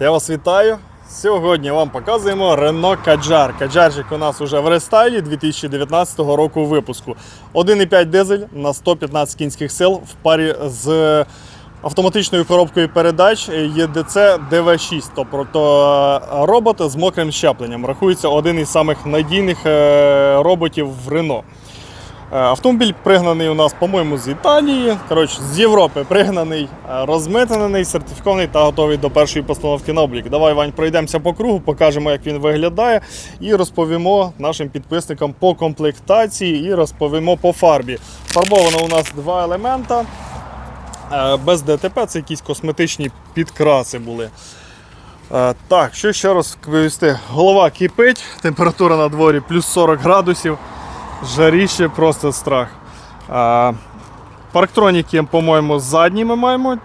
Я вас вітаю. Сьогодні вам показуємо Renault Kadjar. Каджарчик у нас уже в рестайлі 2019 року випуску. 1,5 дизель на 115 кінських сил в парі з автоматичною коробкою передач EDC DV6, тобто робот з мокрим щепленням. Рахується один із самих надійних е, роботів в Renault. Е, Автомобіль пригнаний у нас, по-моєму, з Італії. Коротше, з Європи пригнаний, е, розмитнений, сертифікований та готовий до першої постановки на облік. Давай, Вань, пройдемося по кругу, покажемо, як він виглядає, і розповімо нашим підписникам по комплектації і розповімо по фарбі. Фарбовано у нас два елемента. Е, Без ДТП це якісь косметичні підкраси були. Так, що ще раз повісти? Голова кипить, температура на дворі плюс 40 градусів. Жаріще просто страх. А, парктроніки, по-моєму, задні ми маємо.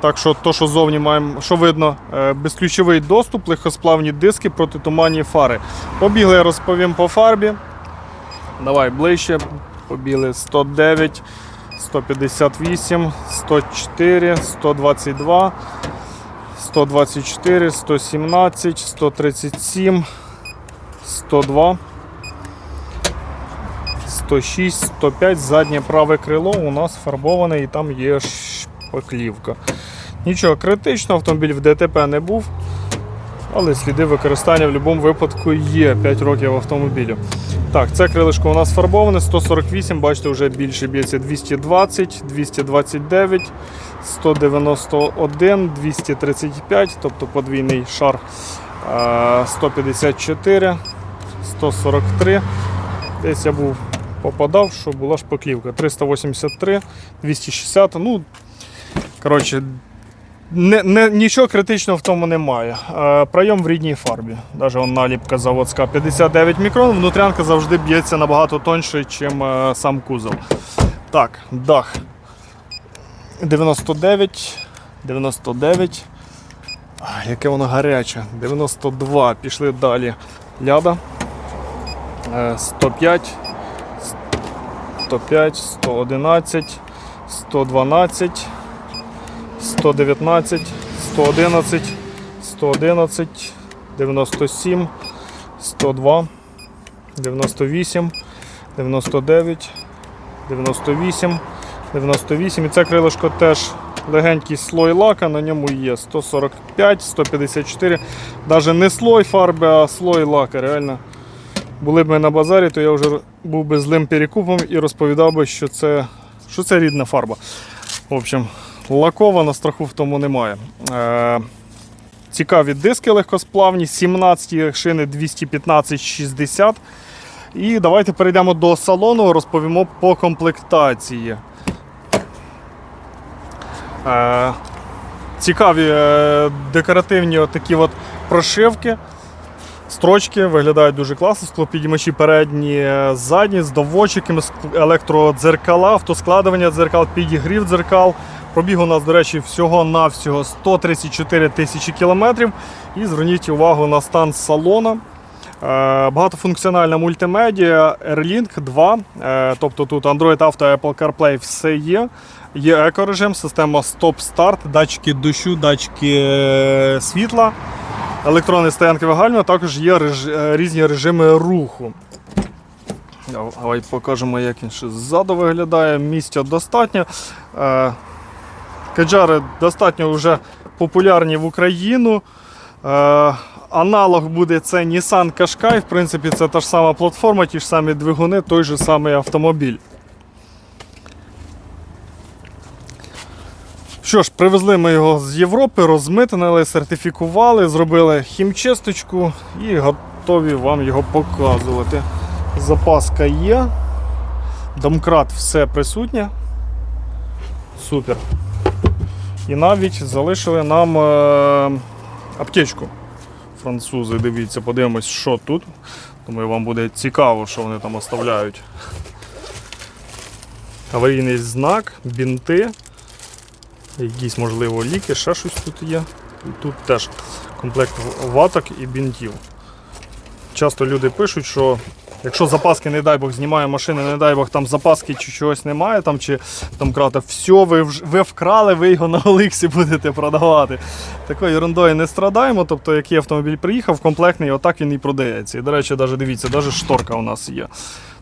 Так що то, що зовні маємо, що видно, е, безключовий доступ, легкосплавні диски, протитуманні фари. Побігли, розповім по фарбі. Давай ближче. Побігли 109, 158, 104, 122, 124, 117, 137, 102. 106, 105, заднє праве крило у нас фарбоване і там є шпаклівка. Нічого критичного, автомобіль в ДТП не був, але сліди використання в будь-якому випадку є 5 років автомобілю. Так, це крилишко у нас фарбоване, 148, бачите, вже більше б'ється 220, 229, 191, 235, тобто подвійний шар, е, 154, 143. Десь я був попадав, що була шпаклівка. 383, 260. Ну, коротше, не, не, нічого критичного в тому немає. Е, пройом в рідній фарбі. Навіть он наліпка заводська 59 мікрон. Внутрянка завжди б'ється набагато тоньше, ніж е, сам кузов. Так, дах. 99, 99. А, яке воно гаряче. 92. Пішли далі. Ляда. Е, 105, 105, 111, 112, 119, 111, 111, 97, 102, 98, 99, 98, 98. І це крилишко теж легенький слой лака, на ньому є 145, 154. Навіть не слой фарби, а слой лака. Реально. Були б ми на базарі, то я вже був би злим перекупом і розповідав би, що це, що це рідна фарба. В общем, лакована, страху в тому немає. Е, цікаві диски легкосплавні, 17 шини 215-60. І давайте перейдемо до салону, розповімо по комплектації. Е, цікаві е, декоративні такі от прошивки. Строчки виглядають дуже класно, склопідіймачі передні, е, задні, з доводчиками, електродзеркала, автоскладування дзеркал, підігрів дзеркал. Пробіг у нас, до речі, всього-навсього 134 тисячі кілометрів. І зверніть увагу на стан салона. Е, Багатофункціональна мультимедіа Airlink 2, е, тобто тут Android Auto, Apple CarPlay все є. Є екорежим, система стоп-старт, датчики дощу, датчики світла. Електронний стоянкове гальма, також є реж... е, різні режими руху. Давай покажемо, як він ще ззаду виглядає. Місця достатньо. Е, Каджари достатньо вже популярні в Україну. Е, Аналог буде це Nissan Qashqai. В принципі, це та ж сама платформа, ті ж самі двигуни, той же самий автомобіль. Що ж, привезли ми його з Європи, розмитнили, сертифікували, зробили хімчисточку і готові вам його показувати. Запаска є, домкрат все присутнє. Супер. І навіть залишили нам е, аптечку. Французи, дивіться, подивимось, що тут. Думаю, вам буде цікаво, що вони там оставляють. Аварійний знак, бінти якісь, можливо, ліки, ще щось тут є. Тут теж комплект ваток і бінтів. Часто люди пишуть, що Якщо запаски, не дай Бог, знімає машини, не дай Бог, там запаски чи чогось немає, там, чи там крата, все, ви, ви вкрали, ви його на Оликсі будете продавати. Такою ерундою не страдаємо. Тобто, який автомобіль приїхав, комплектний, отак він і продається. І, до речі, навіть дивіться, навіть шторка у нас є.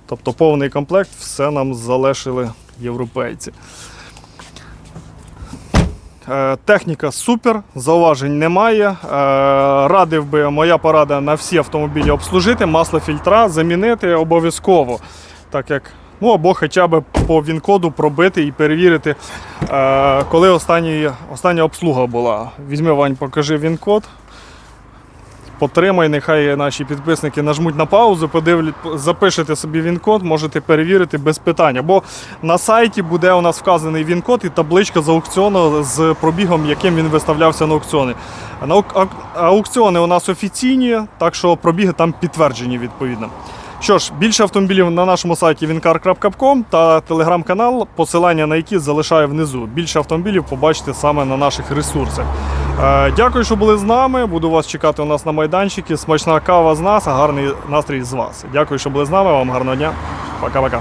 Тобто повний комплект, все нам залишили європейці. Е, Техніка супер, зауважень немає. Е, Радив би моя порада на всі автомобілі обслужити, масло фільтра замінити обов'язково. Так як, ну або хоча б по він-коду пробити і перевірити, е, коли останні, остання обслуга була. Візьми, Вань, покажи він-код. Потримай, нехай наші підписники нажмуть на паузу, подивлять, запишете собі він-код, можете перевірити без питань. Або на сайті буде у нас вказаний він-код і табличка з аукціону з пробігом, яким він виставлявся на аукціони. На аукціони у нас офіційні, так що пробіги там підтверджені відповідно. Що ж, більше автомобілів на нашому сайті wincar.com та телеграм-канал, посилання на які залишаю внизу. Більше автомобілів побачите саме на наших ресурсах. Е, Дякую, що були з нами. Буду вас чекати у нас на майданчикі. Смачна кава з нас, а гарний настрій з вас. Дякую, що були з нами. Вам гарного дня. Пока-пока.